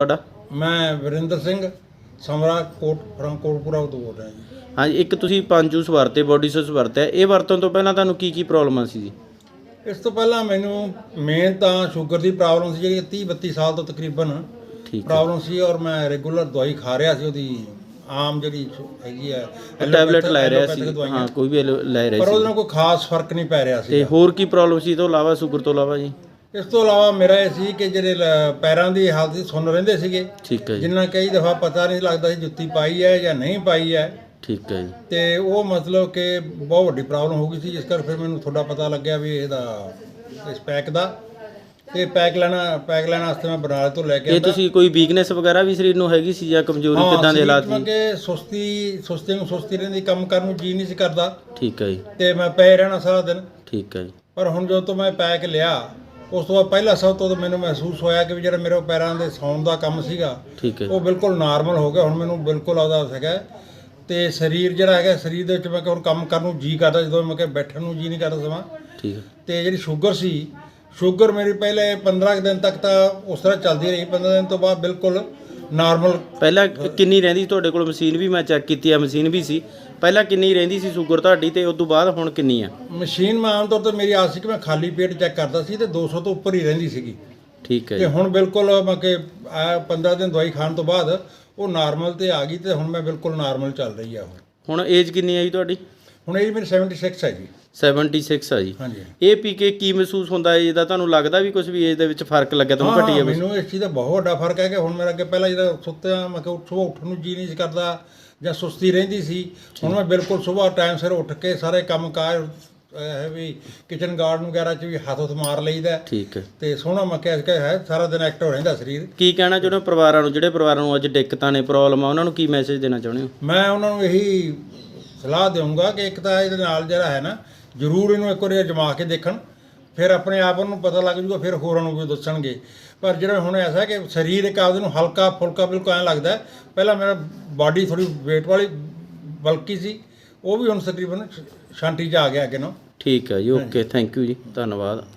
ਤੁਹਾਡਾ? ਮੈਂ ਵਰਿੰਦਰ ਸਿੰਘ ਸਮਰਾ ਕੋਟ ਫਰਮ ਕੋਟਪੁਰਾ ਤੋਂ ਬੋਲ ਰਿਹਾ ਜੀ। ਹਾਂਜੀ ਇੱਕ ਤੁਸੀਂ ਪੰਜ ਜੂਸ ਵਰਤੇ ਬੋਡੀ ਸੋਸ ਵਰਤਿਆ ਇਹ ਵਰਤਣ ਤੋਂ ਪਹਿਲਾਂ ਤੁਹਾਨੂੰ ਕੀ ਕੀ ਪ੍ਰੋਬਲਮਾਂ ਸੀ ਜੀ? ਇਸ ਤੋਂ ਪਹਿਲਾਂ ਮੈਨੂੰ ਮੇਨ ਤਾਂ ਸ਼ੂਗਰ ਦੀ ਪ੍ਰੋਬਲਮ ਸੀ ਜਿਹੜੀ 30 32 ਸਾਲ ਤੋਂ ਤਕਰੀਬਨ ਠੀਕ ਹੈ। ਪ੍ਰੋਬਲਮ ਸੀ ਔਰ ਮੈਂ ਰੈਗੂਲਰ ਦਵਾਈ ਖਾ ਰਿਹਾ ਸੀ ਉਹਦੀ ਆਮ ਜਿਹੜੀ ਸ਼ੂ- ਹੈਗੀ ਹੈ ਟੈਬਲੇਟ ਲੈ ਰਿਹਾ ਸੀ। ਦਵਾਈਆਂ। ਹਾਂ ਕੋਈ ਵੀ ਐਲੋ- ਲੈ ਪਰ ਰਿਹਾ ਉਹਦੇ ਸੀ। ਨਾਲ ਕੋਈ ਖਾਸ ਫ਼ਰਕ ਨਹੀਂ ਪੈ ਰਿਹਾ ਸੀ ਤੇ ਹੋਰ ਕੀ ਪ੍ਰੋਬਲਮ ਸੀ? ਇਹ ਤੋਂ ਇਲਾਵਾ ਸ਼ੂਗਰ ਤੋਂ ਇਲਾਵਾ ਜੀ? ਇਸ ਤੋਂ ਇਲਾਵਾ ਮੇਰਾ ਇਹ ਸੀ ਕਿ ਜਿਹੜੇ ਲ- ਪੈਰਾਂ ਦੀ ਹਾਲਤ ਸੀ ਸੁੰਨ ਰਹਿੰਦੇ ਸੀਗੇ। ਠੀਕ ਹੈ ਜੀ। ਜਿੰਨਾ ਕਈ ਦਫਾ ਪਤਾ ਨਹੀਂ ਲੱਗਦਾ ਸੀ ਜੁੱਤੀ ਪਾਈ ਹੈ ਜਾਂ ਨਹੀਂ ਪਾਈ ਹੈ। ਠੀਕ ਹੈ ਜੀ। ਤੇ ਉਹ ਮਤਲਬ ਕਿ ਬਹੁਤ ਵੱਡੀ ਪ੍ਰੋਬਲਮ ਹੋ ਗਈ ਸੀ ਜਿਸ ਕਰਕੇ ਫਿਰ ਮੈਨੂੰ ਥੋੜਾ ਪਤਾ ਲੱਗਿਆ ਵੀ ਇਹਦਾ ਇਸ ਪੈਕ ਦਾ। ਤੇ ਪੈਕ ਲੈਣਾ ਪੈਕ ਲੈਣ ਵਾਸਤੇ ਮੈਂ ਬਰਨਾਲੇ ਤੋਂ ਲੈ ਕੇ ਇਹ ਆਂਦਾ। ਤੁਸੀਂ ਕੋਈ ਵੀਕਨੈਸ ਵਗੈਰਾ ਵੀ ਸਰੀਰ ਨੂੰ ਹੈਗੀ ਸੀ ਜਾਂ ਕਮਜ਼ੋਰੀ ਕਿਦਾਂ ਦੇ ਹਾਲਾਤ ਸੀ? ਕਿ ਸੁਸਤੀ ਸੁਸਤੀ ਨੂੰ ਸੁਸਤੀ ਰਹਿੰਦੀ ਕੰਮ ਕਰਨ ਨੂੰ ਜੀ ਨਹੀਂ ਸੀ ਕਰਦਾ। ਠੀਕ ਹੈ ਜੀ। ਤੇ ਮੈਂ ਪਏ ਰਹਿਣਾ ਸਾਰਾ ਦਿਨ। ਠੀਕ ਹੈ ਜੀ। ਪਰ ਹੁਣ ਜਦੋਂ ਤੋਂ ਮੈਂ ਪੈਕ ਲਿਆ ਉਸ ਤੋਂ ਬਾਅਦ ਪਹਿਲਾ ਸਭ ਤੋਂ ਮੈਨੂੰ ਮਹਿਸੂਸ ਹੋਇਆ ਕਿ ਵੀ ਜਿਹੜਾ ਮੇਰੇ ਪੈਰਾਂ ਦੇ ਸੌਣ ਦਾ ਕੰਮ ਸੀਗਾ ਠੀਕ ਹੈ। ਉਹ ਬਿਲਕੁਲ ਨਾਰਮਲ ਹੋ ਗਿਆ ਹੁਣ ਮੈਨੂੰ ਬਿਲਕੁਲ ਆਦਾ ਹੈਗਾ ਤੇ ਸਰੀਰ ਜਿਹੜਾ ਹੈਗਾ ਸਰੀਰ ਦੇ ਵਿੱਚ ਮੈਂ ਕਿ ਹੁਣ ਕੰਮ ਕਰਨ ਨੂੰ ਜੀ ਕਰਦਾ ਜਦੋਂ ਮੈਂ ਕਿ ਬੈਠਣ ਨੂੰ ਜੀ ਨਹੀਂ ਕਰਦਾ ਸਮਾਂ। ਠੀਕ ਹੈ। ਤੇ ਜਿਹੜੀ ਸ਼ੂਗਰ ਸੀ ਸ਼ੂਗਰ ਮੇਰੀ ਪਹਿਲੇ 15 ਕੁ ਦਿਨ ਤੱਕ ਤਾਂ ਉਸ ਤਰ੍ਹਾਂ ਚੱਲਦੀ ਰਹੀ 15 ਦਿਨ ਤੋਂ ਬਾਅਦ ਬਿਲਕੁਲ ਨਾਰਮਲ ਪਹਿਲਾਂ ਕਿੰਨੀ ਰਹਿੰਦੀ ਸੀ ਤੁਹਾਡੇ ਕੋਲ? ਮਸ਼ੀਨ ਵੀ ਮੈਂ ਚੈੱਕ ਕੀਤੀ ਆ ਮਸ਼ੀਨ ਵੀ ਸੀ। ਪਹਿਲਾਂ ਕਿੰਨੀ ਰਹਿੰਦੀ ਸੀ ਸ਼ੂਗਰ ਤੁਹਾਡੀ ਤੇ ਉਸ ਤੋਂ ਬਾਅਦ ਹੁਣ ਕਿੰਨੀ ਆ? ਮਸ਼ੀਨ ਮੈਂ ਆਮ ਤੌਰ ਤੇ ਮੇਰੀ ਆਸ ਸੀ ਕਿ ਮੈਂ ਖਾਲੀ ਪੇਟ ਚੈੱਕ ਕਰਦਾ ਸੀ ਤੇ 200 ਤੋਂ ਉੱਪਰ ਹੀ ਰਹਿੰਦੀ ਸੀਗੀ। ਠੀਕ ਹੈ ਤੇ ਜੀ। ਹੁਣ ਬਿਲਕੁਲ ਮੈਂ ਕਿ ਆ 15 ਦਿਨ ਦਵਾਈ ਖਾਣ ਤੋਂ ਬਾਅਦ ਉਹ ਨਾਰਮਲ ਤੇ ਆ ਗਈ ਤੇ ਹੁਣ ਮੈਂ ਬਿਲਕੁਲ ਨਾਰਮਲ ਚੱਲ ਰਹੀ ਆ ਹੁਣ ਹੁਣ ਏਜ ਕਿੰਨੀ ਆ ਜੀ ਤੁਹਾਡੀ? ਹੁਣ ਇਹ ਮੇਰੀ 76 ਹੈ ਜੀ। 76 ਆ ਜੀ। ਹਾਂਜੀ। ਇਹ ਪੀ ਕੇ ਕੀ ਮਹਿਸੂਸ ਹੁੰਦਾ ਹੈ? ਇਹਦਾ ਤੁਹਾਨੂੰ ਲੱਗਦਾ ਵੀ ਕੁਝ ਵੀ ਏਜ ਦੇ ਵਿੱਚ ਫ਼ਰਕ ਲੱਗਿਆ? ਤੁਹਾਨੂੰ ਘਟੀ ਹਾਂ, ਮੈਨੂੰ ਇਸ ਚੀਜ਼ ਦਾ ਬਹੁਤ ਵੱਡਾ ਫ਼ਰਕ ਹੈ ਕਿ ਹੁਣ ਮੇਰਾ ਅੱਗੇ ਪਹਿਲਾਂ ਜਿਹੜਾ ਸੁੱਤਿਆ ਮੈਂ ਕਿ ਸਵੇਰ ਉੱਠਣ ਨੂੰ ਜੀ ਨਹੀਂ ਸੀ ਕਰਦਾ ਜਾਂ ਸੁਸਤੀ ਰਹਿੰਦੀ ਸੀ। ਹੁਣ ਮੈਂ ਬਿਲਕੁਲ ਸਵੇਰ ਟਾਈਮ ਸਿਰ ਉੱਠ ਕੇ ਸਾਰੇ ਕੰਮ ਕਾਰ ਹੈ ਵੀ ਕਿਚਨ ਗਾਰਡਨ ਵਗੈਰਾ 'ਚ ਵੀ ਹੱਥ ਹੁੱਥ ਮਾਰ ਲਈਦਾ ਠੀਕ ਹੈ। ਤੇ ਸੋਹਣਾ ਮੈਂ ਕਿਹਾ ਕਿ ਹੈ ਸਾਰਾ ਦਿਨ ਐਕਟਿਵ ਰਹਿੰਦਾ ਸਰੀਰ। ਕੀ ਕਹਿਣਾ ਚਾਹੁੰਦੇ ਪਰਿਵਾਰਾਂ ਨੂੰ? ਜਿਹੜੇ ਪਰਿਵਾਰਾਂ ਨੂੰ ਅੱਜ ਦਿੱਕਤਾਂ ਨੇ ਪ੍ਰੋਬਲਮ ਆ ਉਹਨਾਂ ਨੂੰ ਕੀ ਮੈਸੇਜ ਦੇਣਾ ਚਾਹੁੰਦੇ ਹੋ? ਮੈਂ ਉਹਨਾਂ ਨੂੰ ਇਹੀ ਸਲਾਹ ਦੇਵਾਂਗਾ ਕਿ ਇੱਕ ਤਾਂ ਇਹਦੇ ਨਾਲ ਜਿਹੜਾ ਹੈ ਨਾ ਜ਼ਰੂਰ ਇਹਨੂੰ ਇੱਕ ਵਾਰੀ ਅਜਮਾ ਕੇ ਦੇਖਣ ਫਿਰ ਆਪਣੇ ਆਪ ਨੂੰ ਪਤਾ ਲੱਗ ਜੂਗਾ ਫਿਰ ਹੋਰਾਂ ਨੂੰ ਵੀ ਦੱਸਣਗੇ। ਪਰ ਜਿਹੜਾ ਹੁਣ ਐਸਾ ਕਿ ਸਰੀਰ ਇੱਕ ਆਪਦੇ ਨੂੰ ਹਲਕਾ ਫੁਲਕਾ ਬਿਲਕੁਲ ਐਂ ਲੱਗਦਾ। ਪਹਿਲਾਂ ਮੇਰਾ ਬਾਡੀ ਥੋੜੀ weight ਵਾਲੀ ਬਲਕੀ ਸੀ ਉਹ ਵੀ ਹੁਣ ਤਕਰੀਬਨ ਸ਼ਾਂਤੀ 'ਚ ਆ ਗਿਆ ਅੱਗੇ ਨੂੰ ਠੀਕ ਹੈ ਜੀ ਓਕੇ ਥੈਂਕ ਯੂ ਜੀ ਧੰਨਵਾਦ।